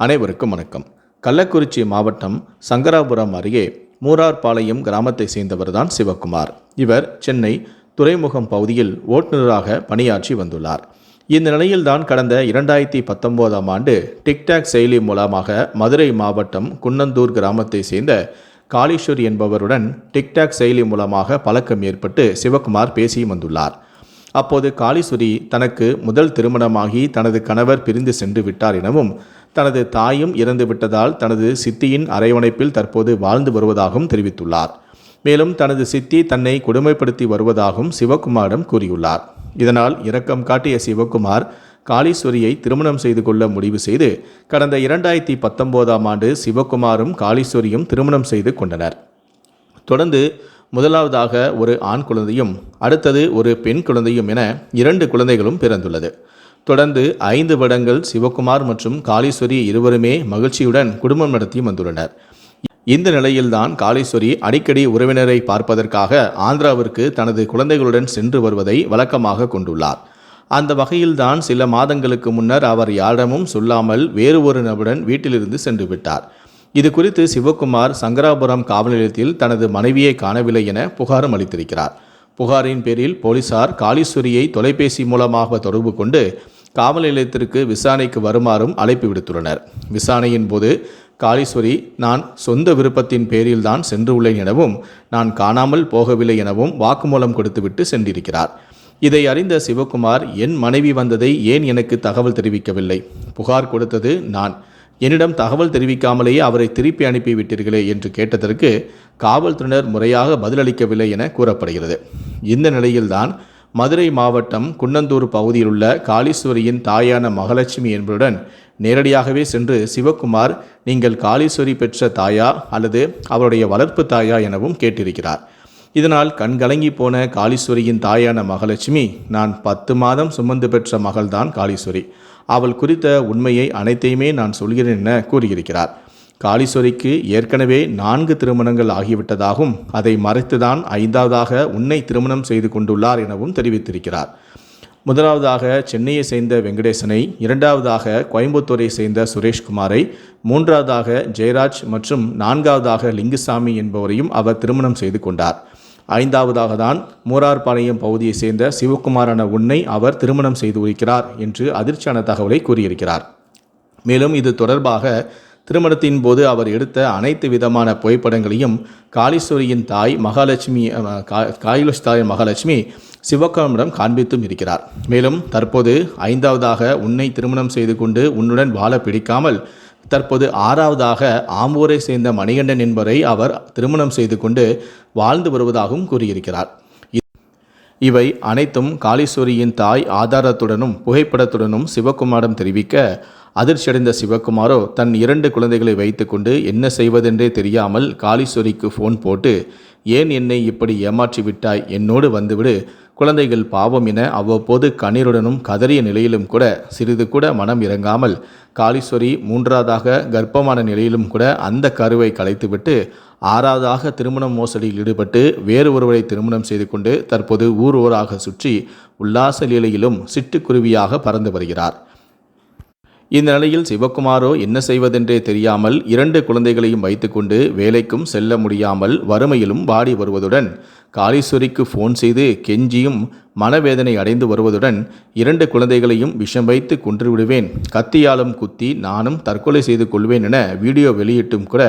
அனைவருக்கும் வணக்கம். கள்ளக்குறிச்சி மாவட்டம் சங்கராபுரம் அருகே மூரார்பாளையம் கிராமத்தை சேர்ந்தவர்தான் சிவக்குமார். இவர் சென்னை துறைமுகம் பகுதியில் ஓட்டுநராக பணியாற்றி வந்துள்ளார். இந்த நிலையில்தான் கடந்த இரண்டாயிரத்தி பத்தொன்பதாம் ஆண்டு டிக்டாக் செயலி மூலமாக மதுரை மாவட்டம் குன்னந்தூர் கிராமத்தை சேர்ந்த காளீஸ்வரி என்பவருடன் டிக்டாக் செயலி மூலமாக பழக்கம் ஏற்பட்டு சிவக்குமார் பேசி வந்துள்ளார். அப்போது காளீஸ்வரி தனக்கு முதல் திருமணமாகி தனது கணவர் பிரிந்து சென்று விட்டார் எனவும் தனது தாயும் இறந்து விட்டதால் தனது சித்தியின் அரவணைப்பில் தற்போது வாழ்ந்து வருவதாகவும் தெரிவித்துள்ளார். மேலும் தனது சித்தி தன்னை கொடுமைப்படுத்தி வருவதாகவும் சிவகுமாரிடம் கூறியுள்ளார். இதனால் இரக்கம் காட்டிய சிவகுமார் காளீஸ்வரியை திருமணம் செய்து கொள்ள முடிவு செய்து கடந்த இரண்டாயிரத்தி பத்தொன்பதாம் ஆண்டு சிவகுமாரும் காளீஸ்வரியும் திருமணம் செய்து கொண்டனர். தொடர்ந்து முதலாவதாக ஒரு ஆண் குழந்தையும் அடுத்தது ஒரு பெண் குழந்தையும் என இரண்டு குழந்தைகளும் பிறந்துள்ளது. தொடர்ந்து ஐந்து வருடங்கள் சிவகுமார் மற்றும் காளீஸ்வரி இருவருமே மகிழ்ச்சியுடன் குடும்பம் நடத்தி வந்துள்ளனர். இந்த நிலையில்தான் காளீஸ்வரி அடிக்கடி உறவினரை பார்ப்பதற்காக ஆந்திராவிற்கு தனது குழந்தைகளுடன் சென்று வருவதை வழக்கமாக கொண்டுள்ளார். அந்த வகையில்தான் சில மாதங்களுக்கு முன்னர் அவர் யாரிடமும் சொல்லாமல் வேறு ஒரு நபருடன் வீட்டிலிருந்து சென்று விட்டார். இது குறித்து சிவகுமார் சங்கராபுரம் காவல் நிலையத்தில் தனது மனைவியை காணவில்லை என புகாரும் அளித்திருக்கிறார். புகாரின் பேரில் போலீசார் காளீஸ்வரியை தொலைபேசி மூலமாக தொடர்பு கொண்டு காவல் நிலையத்திற்கு விசாரணைக்கு வருமாறும் அழைப்பு விடுத்துள்ளனர். விசாரணையின் போது காளீஸ்வரி நான் சொந்த விருப்பத்தின் பேரில்தான் சென்று உள்ளேன் எனவும் நான் காணாமல் போகவில்லை எனவும் வாக்குமூலம் கொடுத்துவிட்டு சென்றிருக்கிறார். இதை அறிந்த சிவகுமார் என் மனைவி வந்ததை ஏன் எனக்கு தகவல் தெரிவிக்கவில்லை? புகார் கொடுத்தது நான். என்னிடம் தகவல் தெரிவிக்காமலேயே அவரை திருப்பி அனுப்பிவிட்டீர்களே என்று கேட்டதற்கு காவல்துறையினர் முறையாக பதிலளிக்கவில்லை என கூறப்படுகிறது. இந்த நிலையில்தான் மதுரை மாவட்டம் குன்னந்தூர் பகுதியில் உள்ள காளீஸ்வரியின் தாயான மகாலட்சுமி என்பதுடன் நேரடியாகவே சென்று சிவக்குமார் நீங்கள் காளீஸ்வரி பெற்ற தாயா அல்லது அவருடைய வளர்ப்பு தாயா எனவும் கேட்டிருக்கிறார். இதனால் கண்கலங்கி போன காளீஸ்வரியின் தாயான மகாலட்சுமி நான் பத்து மாதம் சுமந்து பெற்ற மகள்தான் காளீஸ்வரி. அவள் குறித்த உண்மையை அனைத்தையுமே நான் சொல்கிறேன் என கூறியிருக்கிறார். காளீஸ்வரிக்கு ஏற்கனவே நான்கு திருமணங்கள் ஆகிவிட்டதாகவும் அதை மறைத்துதான் ஐந்தாவதாக உன்னை திருமணம் செய்து கொண்டுள்ளார் எனவும் தெரிவித்திருக்கிறார். முதலாவதாக சென்னையை சேர்ந்த வெங்கடேசனை இரண்டாவதாக கோயம்புத்தூரை சேர்ந்த சுரேஷ்குமாரை மூன்றாவதாக ஜெயராஜ் மற்றும் நான்காவதாக லிங்குசாமி என்பவரையும் அவர் திருமணம் செய்து கொண்டார். ஐந்தாவதாக தான் மூரார்பாளையம் பகுதியை சேர்ந்த சிவகுமாரான உன்னை அவர் திருமணம் செய்து இருக்கிறார் என்று அதிர்ச்சியான தகவலை கூறியிருக்கிறார். மேலும் இது தொடர்பாக திருமணத்தின் போது அவர் எடுத்த அனைத்து விதமான புகைப்படங்களையும் காளீஸ்வரியின் தாய் மகாலட்சுமி காயிலஸ் தாய் மகாலட்சுமி சிவகாமிடம் காண்பித்தும் இருக்கிறார். மேலும் தற்போது ஐந்தாவதாக உன்னை திருமணம் செய்து கொண்டு உன்னுடன் வாழ பிடிக்காமல் தற்போது ஆறாவதாக ஆம்பூரை சேர்ந்த மணிகண்டன் என்பவரை அவர் திருமணம் செய்து கொண்டு வாழ்ந்து வருவதாகவும் கூறியிருக்கிறார். இவை அனைத்தும் காளீஸ்வரியின் தாய் ஆதாரத்துடனும் புகைப்படத்துடனும் சிவகுமாரம் தெரிவிக்க அதிர்ச்சியடைந்த சிவகுமாரோ தன் இரண்டு குழந்தைகளை வைத்துக்கொண்டு என்ன செய்வதென்றே தெரியாமல் காளீஸ்வரிக்கு ஃபோன் போட்டு ஏன் என்னை இப்படி ஏமாற்றி விட்டாய்? என்னோடு வந்துவிடு. குழந்தைகள் பாவம் என அவ்வப்போது கண்ணீருடனும் கதறிய நிலையிலும் கூட சிறிது கூட மனம் இறங்காமல் காளீஸ்வரி மூன்றாவதாக கர்ப்பமான நிலையிலும் கூட அந்த கருவை கலைத்துவிட்டு ஆறாவதாக திருமணம் மோசடியில் ஈடுபட்டு வேறு ஒருவரை திருமணம் செய்து கொண்டு தற்போது ஊர் ஊராக சுற்றி உல்லாச லீலையிலும் சிட்டுக்குருவியாக பறந்து வருகிறார். இந்த நிலையில் சிவகுமாரோ என்ன செய்வதென்றே தெரியாமல் இரண்டு குழந்தைகளையும் வைத்துக்கொண்டு வேலைக்கும் செல்ல முடியாமல் வறுமையிலும் வாடி வருவதுடன் காளீஸ்வரிக்கு ஃபோன் செய்து கெஞ்சியும் மனவேதனை அடைந்து வருவதுடன் இரண்டு குழந்தைகளையும் விஷம் வைத்து கொன்று விடுவேன். கத்தியாலும் குத்தி நானும் தற்கொலை செய்து கொள்வேன் என வீடியோ வெளியிட்டும் கூட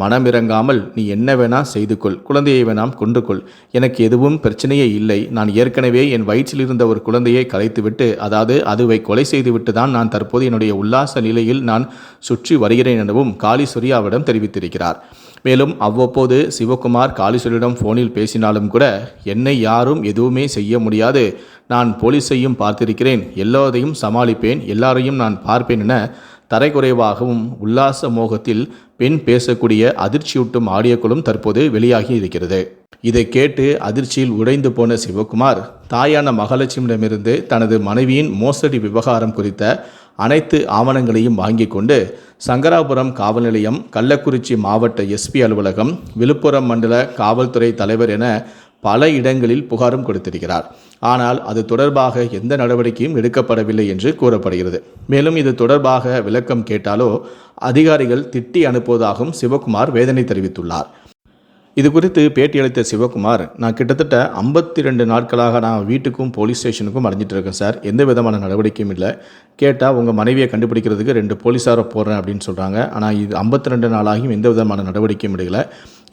மனமிறங்காமல் நீ என்ன வேணா செய்து கொள் குழந்தையை வேணாம் கொண்டு கொள் எனக்கு எதுவும் பிரச்சனையே இல்லை. நான் ஏற்கனவே என் வயிற்றில் இருந்த ஒரு குழந்தையை கலைத்துவிட்டு அதாவது அதுவை கொலை செய்துவிட்டு தான் நான் தற்போது என்னுடைய உல்லாச நிலையில் நான் சுற்றி வருகிறேன் எனவும் காளீஸ்வரி தெரிவித்திருக்கிறார். மேலும் அவ்வப்போது சிவகுமார் காளீஸ்வரியிடம் ஃபோனில் பேசினாலும் கூட என்னை யாரும் எதுவுமே செய்ய முடியாது. நான் போலீஸையும் பார்த்திருக்கிறேன். எல்லோரையும் சமாளிப்பேன். எல்லாரையும் நான் பார்ப்பேன் என தரைக்குறைவாகவும் உல்லாச மோகத்தில் பெண் பேசக்கூடிய அதிர்ச்சியூட்டும் ஆடியோக்களும் தற்போது வெளியாகி இருக்கிறது இதை கேட்டு அதிர்ச்சியில் உடைந்து போன சிவகுமார் தாயான மகாலட்சுமியிடமிருந்து தனது மனைவியின் மோசடி விவகாரம் குறித்த அனைத்து ஆவணங்களையும் வாங்கி கொண்டு சங்கராபுரம் காவல் நிலையம் கள்ளக்குறிச்சி மாவட்ட எஸ்பி அலுவலகம் விழுப்புரம் மண்டல காவல்துறை தலைவர் என பல இடங்களில் புகாரும் கொடுத்திருக்கிறார். ஆனால் அது தொடர்பாக எந்த நடவடிக்கையும் எடுக்கப்படவில்லை என்று கூறப்படுகிறது. மேலும் இது தொடர்பாக விளக்கம் கேட்டாலோ அதிகாரிகள் திட்டி அனுப்புவதாகவும் சிவகுமார் வேதனை தெரிவித்துள்ளார். இது குறித்து பேட்டியளித்த சிவகுமார் நான் கிட்டத்தட்ட ஐம்பத்தி ரெண்டு நாட்களாக நான் வீட்டுக்கும் போலீஸ் ஸ்டேஷனுக்கும் அடைஞ்சிட்டு இருக்கேன் சார். எந்த விதமான நடவடிக்கையும் இல்லை. கேட்டால் உங்கள் மனைவியை கண்டுபிடிக்கிறதுக்கு ரெண்டு போலீஸாரை போடுறேன் அப்படின்னு சொல்கிறாங்க ஆனால் இது ஐம்பத்தி ரெண்டு நாளாகியும் எந்த விதமான நடவடிக்கையும் எடுக்கலை.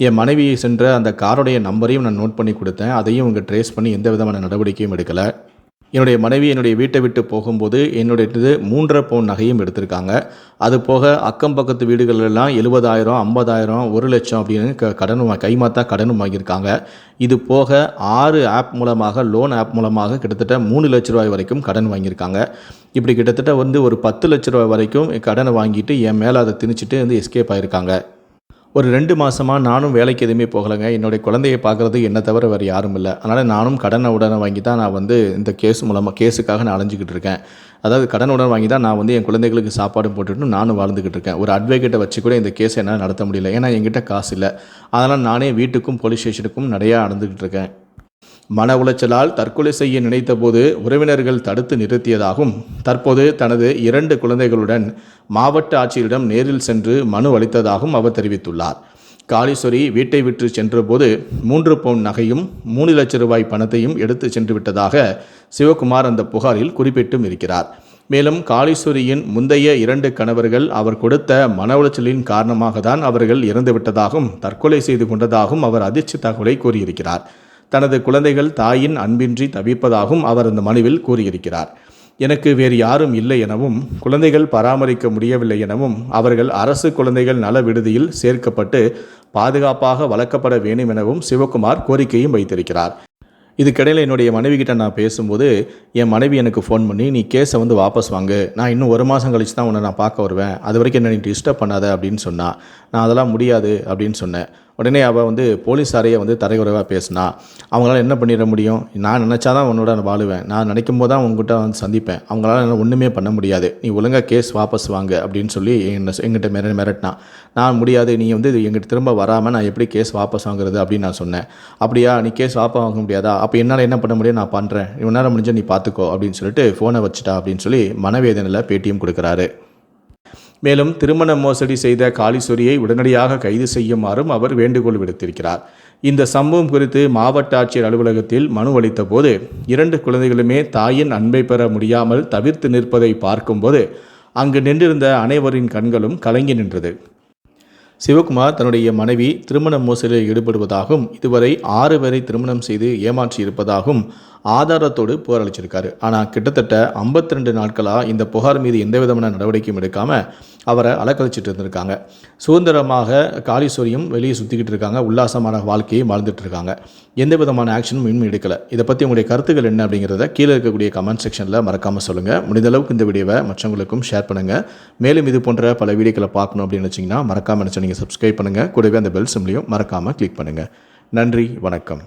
என் மனைவியை சென்ற அந்த காருடைய நம்பரையும் நான் நோட் பண்ணி கொடுத்தேன். அதையும் அவங்க ட்ரேஸ் பண்ணி எந்த விதமான நடவடிக்கையும் எடுக்கலை. என்னுடைய மனைவி என்னுடைய வீட்டை விட்டு போகும்போது என்னுடைய இது மூன்றரை பவுன் நகையும் எடுத்திருக்காங்க. அது போக அக்கம் பக்கத்து வீடுகளெல்லாம் எழுபதாயிரம் ஐம்பதாயிரம் ஒரு லட்சம் அப்படின்னு க கடன் கைமாத்தா கடனும் வாங்கியிருக்காங்க. இது போக ஆறு ஆப் மூலமாக லோன் ஆப் மூலமாக கிட்டத்தட்ட மூணு லட்ச ரூபாய் வரைக்கும் கடன் வாங்கியிருக்காங்க. இப்படி கிட்டத்தட்ட வந்து ஒரு பத்து லட்ச ரூபாய் வரைக்கும் கடனை வாங்கிட்டு என் மேலே அதை திணிச்சிட்டு வந்து எஸ்கேப் ஆயிருக்காங்க. ஒரு ரெண்டு மாதமாக நானும் வேலைக்கு எதுவுமே போகலைங்க. என்னுடைய குழந்தையை பார்க்குறது என்ன தவிர வேறு யாரும் இல்லை. அதனால் நானும் கடனை உடனே வாங்கி தான் நான் வந்து இந்த கேஸ் மூலமாக கேஸுக்காக நான் அலைஞ்சிக்கிட்டு இருக்கேன். அதாவது கடன் உடன் வாங்கி தான் நான் வந்து என் குழந்தைகளுக்கு சாப்பாடு போட்டுட்டு நானும் வாழ்ந்துக்கிட்டு இருக்கேன். ஒரு அட்வொகேட்டை வச்சு கூட இந்த கேஸை என்னால் நடத்த முடியல. ஏன்னா என்கிட்ட காசு இல்லை. அதனால் நானே வீட்டுக்கும் போலீஸ் ஸ்டேஷனுக்கும் நிறையா நடந்துக்கிட்டு இருக்கேன். மன உளைச்சலால் தற்கொலை செய்ய நினைத்தபோது உறவினர்கள் தடுத்து நிறுத்தியதாகவும் தற்போது தனது இரண்டு குழந்தைகளுடன் மாவட்ட ஆட்சியரிடம் நேரில் சென்று மனு அளித்ததாகவும் அவர் தெரிவித்துள்ளார். காளீஸ்வரி வீட்டை விற்று சென்றபோது மூன்று பவுன் நகையும் மூணு லட்ச ரூபாய் பணத்தையும் எடுத்து சென்று விட்டதாக சிவகுமார் அந்த புகாரில் குறிப்பிட்டும் இருக்கிறார். மேலும் காளீஸ்வரியின் முந்தைய இரண்டு கணவர்கள் அவர் கொடுத்த மன உளைச்சலின் காரணமாக தான் அவர்கள் இறந்துவிட்டதாகவும் தற்கொலை செய்து கொண்டதாகவும் அவர் அதிர்ச்சி தகவலை கூறியிருக்கிறார். தனது குழந்தைகள் தாயின் அன்பின்றி தவிப்பதாகவும் அவர் அந்த மனுவில் கூறியிருக்கிறார். எனக்கு வேறு யாரும் இல்லை எனவும் குழந்தைகள் பராமரிக்க முடியவில்லை எனவும் அவர்கள் அரசு குழந்தைகள் நல விடுதியில் சேர்க்கப்பட்டு பாதுகாப்பாக வளர்க்கப்பட வேண்டும் எனவும் சிவகுமார் கோரிக்கையும் வைத்திருக்கிறார். இதுக்கிடையில் என்னுடைய மனைவி கிட்ட நான் பேசும்போது என் மனைவி எனக்கு ஃபோன் பண்ணி நீ கேஸை வந்து வாபஸ் வாங்கு. நான் இன்னும் ஒரு மாதம் கழிச்சு தான் உன்னை நான் பார்க்க வருவேன். அது வரைக்கும் என்ன நீ டிஸ்டர்ப் பண்ணாத அப்படின்னு சொன்னா. நான் அதெல்லாம் முடியாது அப்படின்னு சொன்னேன். உடனே அவள் வந்து போலீஸாரையே வந்து தரைகுறைவாக பேசினா. அவங்களால என்ன பண்ணிட முடியும்? நான் நினச்சா தான் உன்னோட நான் வாழுவேன். நான் நினைக்கும் போது தான் உங்ககிட்ட வந்து சந்திப்பேன். அவங்களால என்ன ஒன்றுமே பண்ண முடியாது. நீ ஒழுங்காக கேஸ் வாபஸ் வாங்க அப்படின்னு சொல்லி என்ன எங்கிட்ட மிர மிரட்டினான் நான் முடியாது. நீ வந்து எங்கிட்ட திரும்ப வராமல் நான் எப்படி கேஸ் வாபஸ் வாங்குறது அப்படின்னு நான் சொன்னேன். அப்படியா? நீ கேஸ் வாபஸ் வாங்க முடியாதா? அப்போ என்னால் என்ன பண்ண முடியும்? நான் பண்ணுறேன் உன்னால் முடிஞ்ச நீ பார்த்துக்கோ அப்படின்னு சொல்லிட்டு ஃபோனை வச்சுட்டா அப்படின்னு சொல்லி மனவேதனையில் பேட்டியும் கொடுக்குறாரு. மேலும் திருமண மோசடி செய்த காளீஸ்வரியை உடனடியாக கைது செய்யுமாறும் அவர் வேண்டுகோள் விடுத்திருக்கிறார். இந்த சம்பவம் குறித்து மாவட்ட ஆட்சியர் அலுவலகத்தில் மனு அளித்தபோது இரண்டு குழந்தைகளுமே தாயின் அன்பை பெற முடியாமல் தவிர்த்து நிற்பதை பார்க்கும்போது அங்கு நின்றிருந்த அனைவரின் கண்களும் கலங்கி நின்றது. சிவகுமார் தன்னுடைய மனைவி திருமண மோசடியில் ஈடுபடுவதாகவும் இதுவரை ஆறு பேரை திருமணம் செய்து ஏமாற்றியிருப்பதாகவும் ஆதாரத்தோடு புகார் அளிச்சிருக்காரு. ஆனால் கிட்டத்தட்ட 52 ரெண்டு நாட்களாக இந்த புகார் மீது எந்த விதமான நடவடிக்கையும் எடுக்காமல் அவரை அலக்கழிச்சிட்டு இருந்திருக்காங்க. சுதந்திரமாக காளீஸ்வரியும் வெளியே சுற்றிக்கிட்டு இருக்காங்க. உல்லாசமான வாழ்க்கையை வாழ்ந்துட்டு இருக்காங்க. எந்த விதமான ஆக்ஷனும் இன்னும் எடுக்கலை. இதை பற்றி உங்களுடைய கருத்துக்கள் என்ன அப்படிங்கிறத கீழே இருக்கக்கூடிய கமெண்ட் செக்ஷனில் மறக்காமல் சொல்லுங்கள் முடிந்தளவுக்கு இந்த வீடியோவை மற்றவங்களுக்கும் ஷேர் பண்ணுங்கள் மேலும் இது போன்ற பல வீடியோக்களை பார்க்கணும் அப்படின்னு வச்சிங்கன்னா மறக்காமல் நினச்சி நீங்கள் சப்ஸ்கிரைப் பண்ணுங்கள் கூடவே அந்த பெல் சிம்லையும் மறக்காமல் கிளிக் பண்ணுங்கள் நன்றி வணக்கம்.